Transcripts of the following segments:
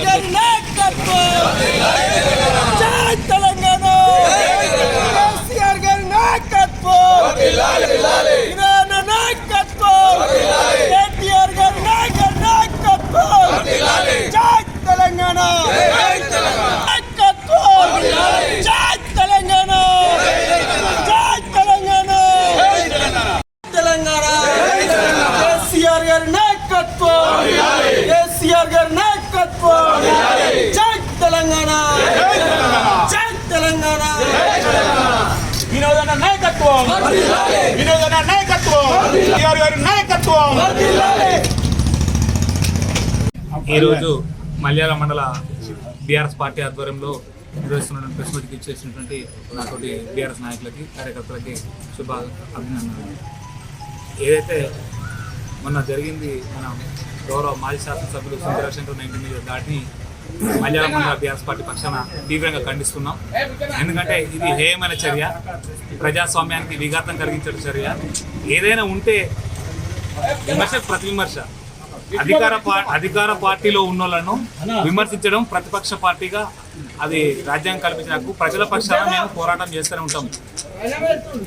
గారి నాయకత్వం. జై తెలంగాణ. కేసీఆర్ గారి నాయకత్వం. ఇరాన నాయకత్వం. కేటీఆర్ గారి నాయక నాయకత్వం. జై తెలంగాణ. నాయకత్వం. జై తెలంగాణ. జై తెలంగాణ. తెలంగాణ. కేసీఆర్ గారి నాయకత్వం. కేసీఆర్ గారి నాయకత్వం జై తెలంగాణ. జై తెలంగాణ. వినోదన నాయకత్వం. వినోదన నాయకత్వం. గారి నాయకత్వం. ఈరోజు మల్యాల మండల బీఆర్ఎస్ పార్టీ ఆధ్వర్యంలో నిర్వహిస్తున్న ప్రెస్ మీట్కి ఇచ్చేసినటువంటి నాతోటి బీఆర్ఎస్ నాయకులకి కార్యకర్తలకి శుభ అభినందనలు ఏదైతే మొన్న జరిగింది మన గౌరవ మాజీ శాసనసభ్యులు సుందరశంకర్ నైన్టీ నైన్ దాటిని మల్యాల మండల బీఆర్ఎస్ పార్టీ పక్షాన తీవ్రంగా ఖండిస్తున్నాం. ఎందుకంటే ఇది హేయమైన చర్య. ప్రజాస్వామ్యానికి విఘాతం కలిగించే చర్య. ఏదైనా ఉంటే విమర్శ ప్రతి విమర్శ అధికార అధికార పార్టీలో ఉన్నోళ్ళను విమర్శించడం ప్రతిపక్ష పార్టీగా అది రాజ్యాంగం కల్పించిన హక్కు ప్రజల పక్షాన మేము పోరాటం చేస్తూనే ఉంటాం.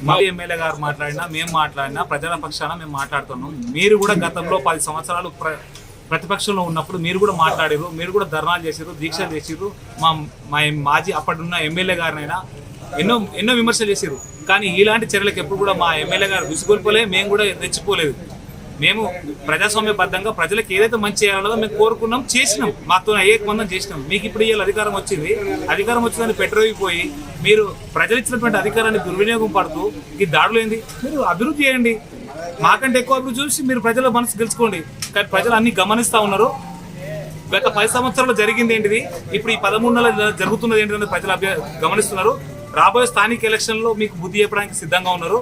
మా ఎమ్మెల్యే గారు మాట్లాడినా మేము మాట్లాడినా ప్రజల పక్షాన మేము మాట్లాడుతున్నాం. మీరు కూడా గతంలో పది సంవత్సరాలు ప్ర ప్రతిపక్షంలో ఉన్నప్పుడు మీరు కూడా మాట్లాడారు మీరు కూడా ధర్నాలు చేసారు దీక్షలు చేసారు మా మా మాజీ అప్పటిన్న ఎమ్మెల్యే గారినైనా ఎన్నో ఎన్నో విమర్శలు చేశారు కానీ ఇలాంటి చర్యలకు ఎప్పుడు కూడా మా ఎమ్మెల్యే గారు విసుగొల్పోలే మేము కూడా తెచ్చిపోలేదు మేము ప్రజాస్వామ్యబద్ధంగా ప్రజలకు ఏదైతే మంచి చేయాలో మేము కోరుకున్నాం చేసినాం. మాతో ఏకమందం చేసినాం. మీకు ఇప్పుడు ఇవాళ అధికారం వచ్చింది. అధికారం వచ్చిందని పెట్రోయిపోయి మీరు ప్రజలు ఇచ్చినటువంటి అధికారాన్ని దుర్వినియోగం పడుతూ ఈ దాడులు ఏంది? మీరు అభివృద్ధి చేయండి. మాకంటే ఎక్కువ అభివృద్ధి చూసి మీరు ప్రజల మనసు గెలుచుకోండి. కానీ ప్రజలు అన్ని గమనిస్తూ ఉన్నారు. గత పది సంవత్సరాలు జరిగింది ఏంటిది? ఇప్పుడు ఈ పదమూడు నెలలు జరుగుతున్నది ఏంటిదని ప్రజలు గమనిస్తున్నారు. రాబోయే స్థానిక ఎలక్షన్లో మీకు బుద్ధి చెప్పడానికి సిద్ధంగా ఉన్నారు.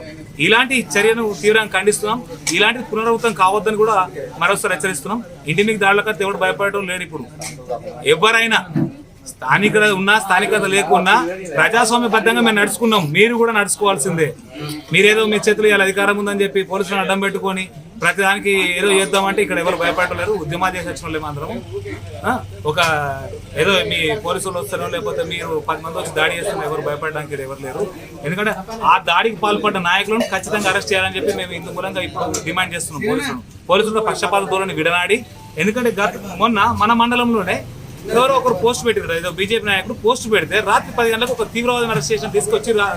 ఇలాంటి చర్యను తీవ్రంగా ఖండిస్తున్నాం. ఇలాంటి పునరావృతం కావద్దని కూడా మరోసారి హెచ్చరిస్తున్నాం. ఇంటి మీకు దాడులకు ఎవడు భయపడటం లేడు ఇప్పుడు. ఎవరైనా స్థానికత ఉన్నా స్థానికత లేకున్నా ప్రజాస్వామ్యబద్ధంగా మేము నడుచుకున్నాం. మీరు కూడా నడుచుకోవాల్సిందే. మీరేదో మీ చేతిలో ఇలా అధికారం ఉందని చెప్పి పోలీసులను అడ్డం పెట్టుకొని ప్రతిదానికి ఏదో చేద్దామంటే ఇక్కడ ఎవరు భయపడలేరు. ఉద్యమాలు చేసి వచ్చిన వాళ్ళే అందరం ఒక ఏదో మీ పోలీసులు వస్తారో లేకపోతే మీరు పది మంది వచ్చి దాడి చేస్తున్న ఎవరు భయపడడానికి ఎవరు లేరు. ఎందుకంటే ఆ దాడికి పాల్పడ్డ నాయకులను ఖచ్చితంగా అరెస్ట్ చేయాలని చెప్పి మేము ఇందు మూలంగా ఇప్పుడు డిమాండ్ చేస్తున్నాం పోలీసులు. పోలీసులు పక్షపాత ధోరణి విడనాడి ఎందుకంటే గత మొన్న మన మండలంలోనే ఎవరో ఒకరు పోస్ట్ పెట్టారు ఏదో బీజేపీ నాయకుడు పోస్ట్ పెడితే రాత్రి పది గంటలకు ఒక తీవ్రవాద స్టేషన్ తీసుకొచ్చి రా-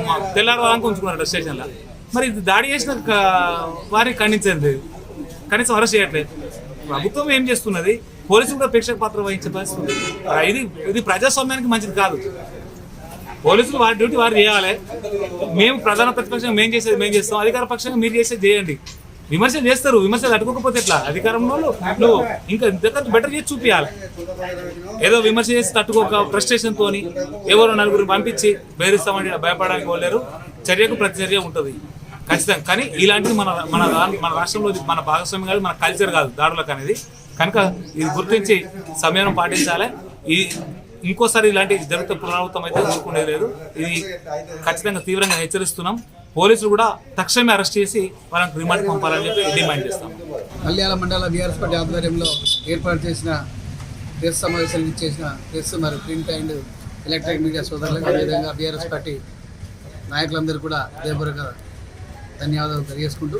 మా ఉంచుకున్నారు ఉంచుకున్నారు స్టేషన్లో మరి ఇది దాడి చేసిన వారిని ఖండించేది. కనీసం అరెస్ట్ చేయట్లేదు. ప్రభుత్వం ఏం చేస్తున్నది? పోలీసులు కూడా ప్రేక్షక పాత్ర వహించే పరిస్థితి ఇది ఇది ప్రజాస్వామ్యానికి మంచిది కాదు. పోలీసులు వారి డ్యూటీ వారు చేయాలి. మేము ప్రధాన ప్రతిపక్షంగా మేము చేసేది మేము చేస్తాం. అధికార పక్షంగా మీరు చేసేది చేయండి. విమర్శలు చేస్తారు. విమర్శలు అడుగుకపోతే ఎట్లా? అధికారంలో నువ్వు ఇంకా ఇంతకంటే బెటర్ చేసి చూపించాలి ఏదో విమర్శ చేసి తట్టుకోక ఫ్రస్ట్రేషన్ ఎవరో నలుగురు పంపించి బెదిరిస్తామని భయపడడానికి పోలేరు చర్యకు ప్రతిచర్య ఉంటుంది. ఖచ్చితంగా. కానీ ఇలాంటిది మన మన మన రాష్ట్రంలో మన భాగస్వామ్యం కాదు మన కల్చర్ కాదు దాడులకు అనేది. కనుక ఇది గుర్తించి సమయం పాటించాలి. ఈ ఇంకోసారి ఇలాంటి జరిగితే పునరావృతం అయితే ఊరుకునేది లేదు. ఇది ఖచ్చితంగా తీవ్రంగా హెచ్చరిస్తున్నాం. పోలీసులు కూడా తక్షణమే అరెస్ట్ చేసి వాళ్ళకి రిమాండ్ పంపాలని చెప్పి డిమాండ్ చేస్తాం. మల్యాల మండల బీఆర్ఎస్ పార్టీ ఆధ్వర్యంలో ఏర్పాటు చేసిన ప్రెస్ సమావేశాలు ఇచ్చేసిన ప్రెస్ మరి ప్రింట్ అండ్ ఎలక్ట్రానిక్ మీడియా సోదరులకు అదేవిధంగా బీఆర్ఎస్ పార్టీ నాయకులందరూ కూడా హృదయపూర్వక ధన్యవాదాలు తెలియజేసుకుంటూ.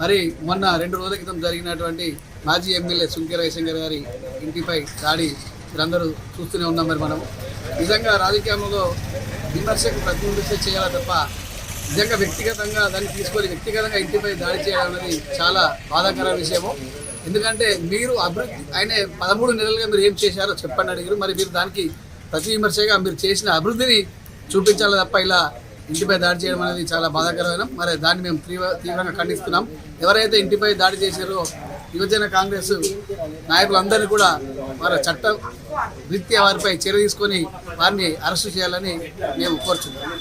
మరి మొన్న రెండు రోజుల క్రితం జరిగినటువంటి మాజీ ఎమ్మెల్యే సుంకే రవిశంకర్ గారి ఇంటిపై దాడి మీరందరూ చూస్తూనే ఉన్నాం మరి మనం. నిజంగా రాజకీయంలో విమర్శకు ప్రతివిమర్శ చేయాలి తప్ప నిజంగా వ్యక్తిగతంగా దాన్ని తీసుకొని వ్యక్తిగతంగా ఇంటిపై దాడి చేయడం అనేది చాలా బాధాకర విషయము. ఎందుకంటే మీరు అభివృద్ధి ఆయన పదమూడు నెలలుగా మీరు ఏం చేశారో చెప్పండి అడిగారు. మరి మీరు దానికి ప్రతి విమర్శగా మీరు చేసిన అభివృద్ధిని చూపించాలి తప్ప ఇలా ఇంటిపై దాడి చేయడం అనేది చాలా బాధాకరమైన మరి దాన్ని మేము తీవ్ర తీవ్రంగా ఖండిస్తున్నాం. ఎవరైతే ఇంటిపై దాడి చేశారో యువజన కాంగ్రెస్ నాయకులందరినీ కూడా వారి చట్ట రీత్యా వారిపై చర్య తీసుకొని వారిని అరెస్టు చేయాలని మేము కోరుచున్నాం.